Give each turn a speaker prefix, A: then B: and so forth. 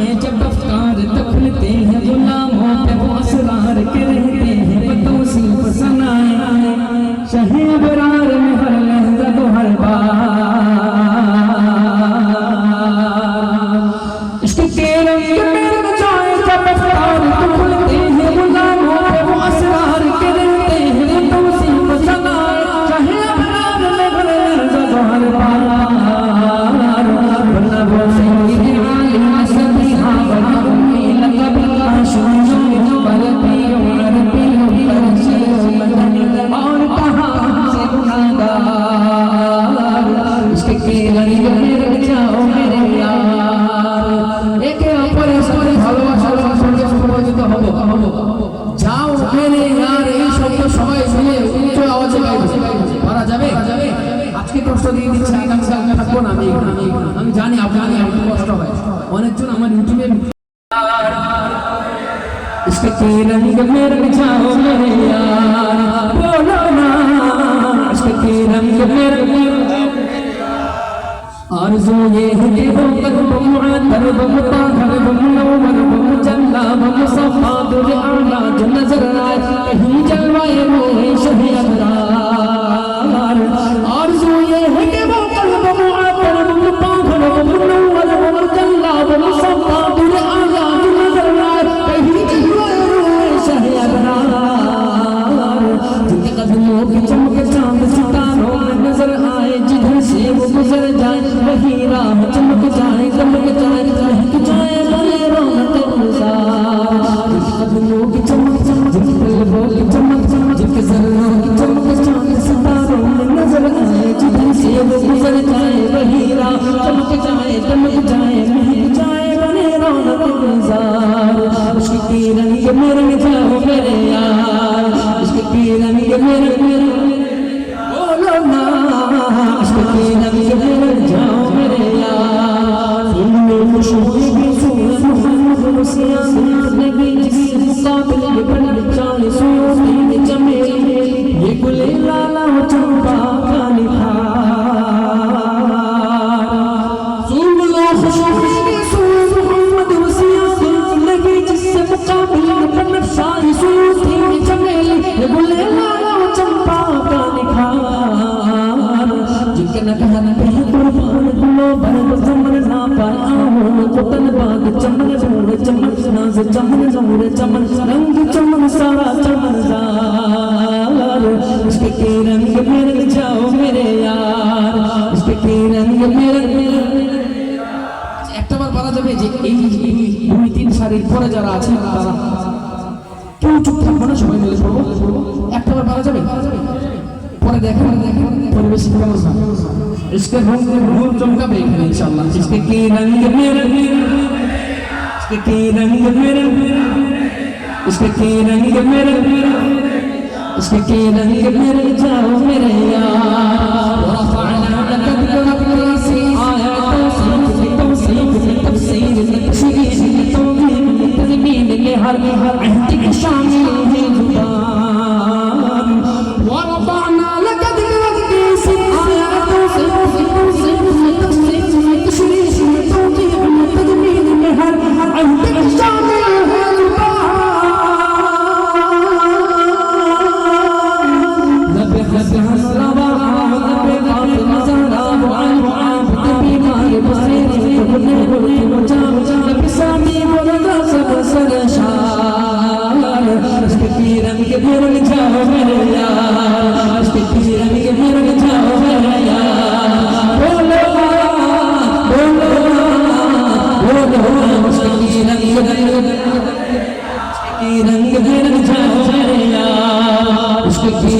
A: ہیں جب افکار تپلتے ہیں، غلاموں پہ وہ اسرار کے رہتے ہیں بتوں سے پسند آئے شہر برائے আমি এখানে, আমি এখানে। আমি জানি আপনার একটু কষ্ট হয় অনেকজন আমার ইউটিউবে इसके के रंग में रंग जाओ मेरे यार बोलो ना इसके के रंग में نظر آئے کہ نظر آئے جن چمک چاند ستاروں میں نظر آئے جدھر سے وہ گزر جائے जाए वही राह चमक जाए दमक जाए महक जाए बने रौनक गुलजार जिनके कदमों की चमक चमक जिनके पलकों की चमक चमक जिनके जर्रों की चमक चांद सितारों में नजर आए जिधर से वो गुजर जाए वही राह चमक जाए दमक जाए महक जाए बने रौनक गुलजार उसकी रंग में रंग जाओ मेरे यार उसके रंग में रंग बोलो ना Thank you. कहन पे कुर्बान गुलो बरब चमन ना पर आहो कुतन बाग चमन नूर चमन नाज चमन नूर चमन रंग चमन सारा चमन जार इसके के रंग में रंग जाओ मेरे यार इसके के रंग में रंग একটা বার বলা যাবে যে এই এই দুই তিন সারির পরে যারা আছেন তারা কেউ চুপ থাকবো না সবাই মিলে পড়বো اس کے روم کے روم چمکا بیک ہے انشاءاللہ۔ اس کے کی رنگ میرے اس کے کی رنگ میرے اس کے کی رنگ میرے اس کے کی رنگ میرے جاؤ میرے یار۔ ورفعنا لك ذكرك آيات توصيف توصيف تفسير تفسير توضيح تذبيل لهر عهد রানীকে ভরণ চাও ভাইয়া পৃথিবী রানীকে ভরণ চাও ভাইয়া বলো বলো বলো সখী রানী কি রঙ ভরণ চাও
B: ভাইয়া সখী